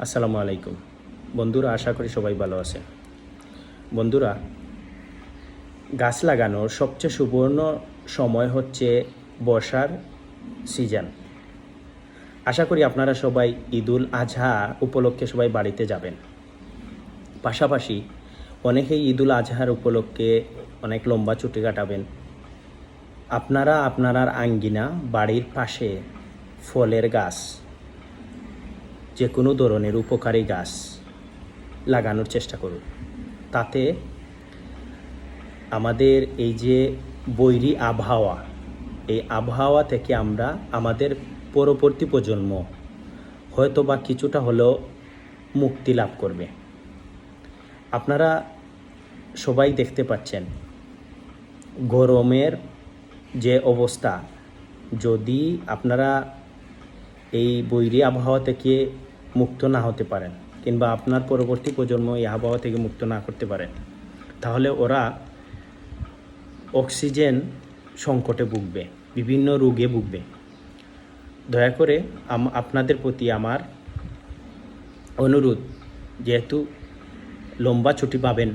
আসসালামু আলাইকুম। বন্ধুরা, আশা করি সবাই ভালো আছে বন্ধুরা, গাছ লাগানোর সবচেয়ে সুবর্ণ সময় হচ্ছে বর্ষার সিজন। আশা করি আপনারা সবাই ঈদুল আজহা উপলক্ষে সবাই বাড়িতে যাবেন। পাশাপাশি অনেকেই ঈদুল আজহার উপলক্ষে অনেক লম্বা ছুটি কাটাবেন। আপনারা আপনার আঙ্গিনা, বাড়ির পাশে ফলের গাছ যে কোনো ধরনের উপকারী গাছ লাগানোর চেষ্টা করুন। তাতে আমাদের এই যে বৈরী আবহাওয়া, এই আবহাওয়া থেকে আমরা আমাদের পরবর্তী প্রজন্ম হয়তো বা কিছুটা হলেও মুক্তি লাভ করবে। আপনারা সবাই দেখতে পাচ্ছেন, গরমের যে অবস্থা। যদি আপনারা এই বৈরী আবহাওয়া থেকে মুক্ত না হতে পারেন কিংবা আপনার পরবর্তী প্রজন্ম এই আবহাওয়া থেকে মুক্ত না করতে পারেন। তাহলে ওরা অক্সিজেন সংকটে ভুগবে, বিভিন্ন রোগে ভুগবে। দয়া করে আপনাদের প্রতি আমার অনুরোধ, যেহেতু লম্বা ছুটি পাবেন,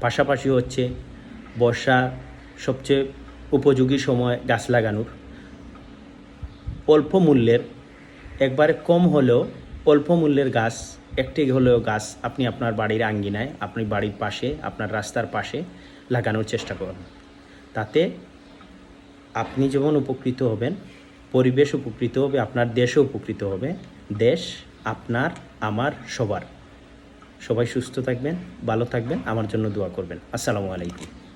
পাশাপাশি হচ্ছে বর্ষা সবচেয়ে উপযোগী সময় গাছ লাগানোর। অল্প মূল্যের একবারে কম হলেও অল্প মূল্যের গাছ, একটি হলেও গাছ আপনি আপনার বাড়ির আঙ্গিনায়, আপনি বাড়ির পাশে, আপনার রাস্তার পাশে লাগানোর চেষ্টা করুন। তাতে আপনি যেমন উপকৃত হবেন, পরিবেশ উপকৃত হবে, আপনার দেশও উপকৃত হবে। দেশ আপনার, আমার, সবার। সবাই সুস্থ থাকবেন, ভালো থাকবেন, আমার জন্য দোয়া করবেন। আসসালামু আলাইকুম।